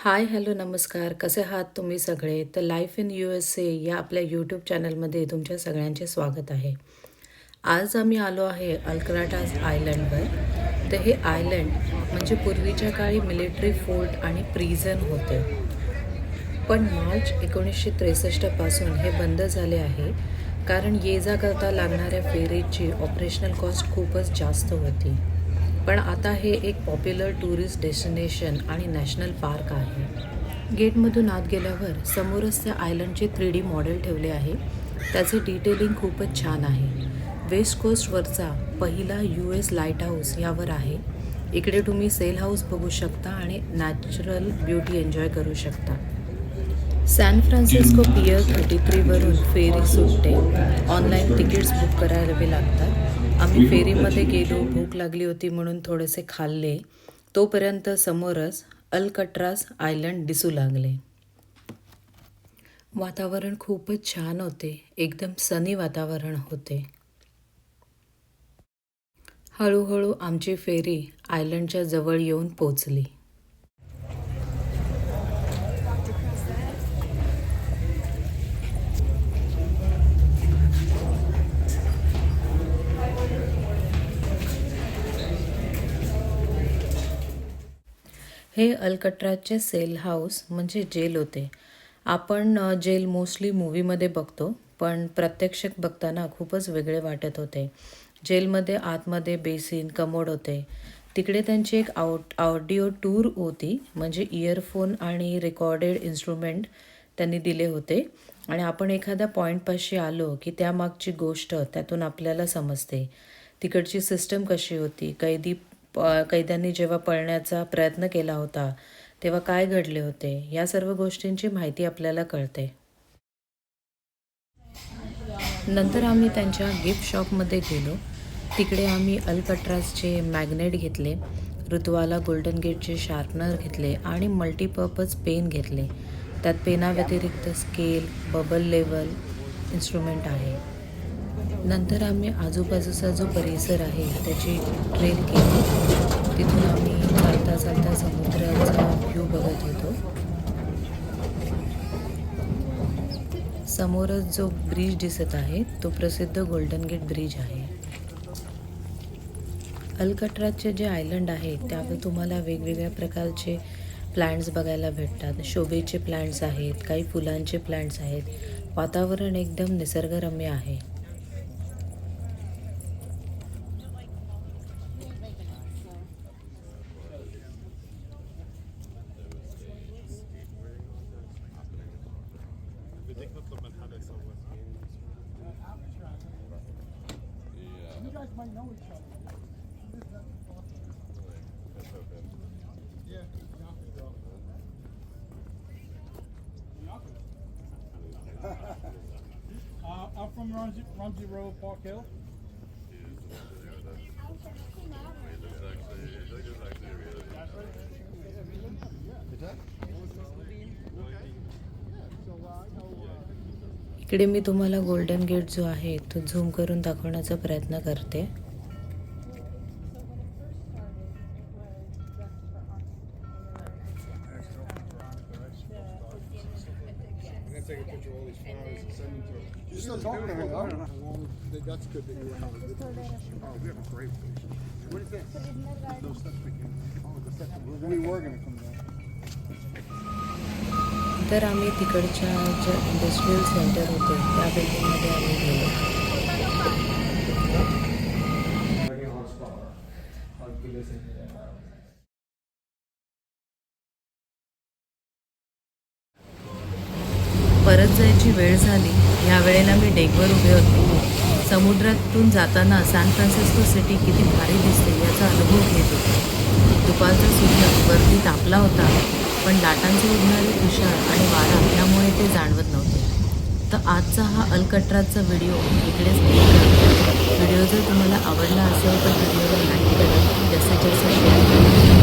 Hi hello नमस्कार. कसे आहात तुम्ही सगळे? तर life in U S A या आपल्या यूट्यूब चॅनलमध्ये तुमच्या सगळ्यांचे स्वागत आहे. आज आम्ही आलो आहे अल्क्राटास आयलंडवर. तर हे आयलंड म्हणजे पूर्वीच्या काळी मिलिटरी फोर्ट आणि प्रिझन होते. पण मार्च एकोणीसशे त्रेसष्टपासून हे बंद झाले आहे कारण ये जा करता लागणाऱ्या फेरीची ऑपरेशनल कॉस्ट खूपच जास्त होती. पण आता हे एक पॉप्युलर टुरिस्ट डेस्टिनेशन आणि नॅशनल पार्क आहे. गेटमधून आत गेल्यावर समोरच त्या आयलंडचे थ्री डी मॉडेल ठेवले आहे. त्याचे डिटेलिंग खूपच छान आहे. वेस्ट कोस्टवरचा पहिला यू एस लाइट हाऊस यावर आहे. इकडे तुम्ही सेल हाऊस बघू शकता आणि नॅचरल ब्युटी एन्जॉय करू शकता. सॅन फ्रान्सिस्को पियर थर्टी थ्रीवरून फेरी सुटते. ऑनलाईन तिकीट्स बुक करावे लागतात. आम्ही फेरीमध्ये गेलो भूक लागली होती म्हणून थोडेसे खाल्ले. तोपर्यंत समोरच अलकट्रास आयलंड दिसू लागले. वातावरण खूपच छान होते. एकदम सनी वातावरण होते. हळूहळू आमची फेरी आयलंडच्या जवळ येऊन पोचली. हे अल्कट्राजचे सेल हाऊस म्हणजे जेल होते. आपण जेल मोस्टली मूवीमध्ये बघतो पण प्रत्यक्ष बघताना खूपच वेगळे वाटत होते. जेलमध्ये आतमध्ये बेसिन कमोड होते. तिकडे त्यांची एक आउट ऑडिओ टूर होती म्हणजे इयरफोन आणि रेकॉर्डेड इन्स्ट्रुमेंट त्यांनी दिले होते. आणि आपण एखाद्या पॉईंटपाशी आलो की त्यामागची गोष्ट त्यातून आपल्याला समजते. तिकडची सिस्टम कशी होती कैदी प कैद्यांनी जेव्हा पळण्याचा प्रयत्न केला होता तेव्हा काय घडले होते? या सर्व गोष्टींची माहिती आपल्याला कळते. नंतर आम्ही त्यांच्या गिफ्ट शॉपमध्ये गेलो. तिकडे आम्ही अल्कट्रासचे मॅग्नेट घेतले ऋतुवाला गोल्डन गेटचे शार्पनर घेतले आणि मल्टीपर्पज पेन घेतले. त्यात पेनाव्यतिरिक्त स्केल बबल लेवल इन्स्ट्रुमेंट आहे. नंतर आम्ही आजूबाजूचा जो परिसर आहे त्याची ट्रेल केली. तिथून आम्ही चालता चालता समुद्राचा व्ह्यू बघत होतो. समोरच जो ब्रिज दिसत आहे तो प्रसिद्ध गोल्डन गेट ब्रिज आहे. अल्कट्राजचे जे आयलंड आहे त्यावर तुम्हाला वेगवेगळ्या प्रकारचे प्लांट्स बघायला भेटतात. शोभेचे प्लांट्स आहेत काही फुलांचे प्लांट्स आहेत. वातावरण एकदम निसर्गरम्य आहे. guys might know each other. Yeah, uh, I'm from Rumsey, Rumsey Road, Park Hill. Is that? इकडे मी तुम्हाला गोल्डन गेट जो आहे तो झूम करून दाखवण्याचा प्रयत्न करते. तर आम्ही तिकडच्या जे इंडस्ट्रीयल सेंटर होते त्या बिल्डिंगमध्ये आम्ही गेलो. परत जायची वेळ झाली. ह्या वेळेला मी डेकवर उभे होते. समुद्रातून जाताना सॅन फ्रान्सिस्को सिटी किती भारी दिसते याचा अनुभव घेत होतो. दुपारचा सूर्य वरती तापला होता. पण लाटांचे उडणारे तुषार आणि वारा यामुळे ते जाणवत नव्हते. तर आजचा हा अलकट्राचा व्हिडिओ इकडेच व्हिडिओ जर तुम्हाला आवडला असेल तर व्हिडिओला लाईक करा जास्तीत जास्त शेअर करा.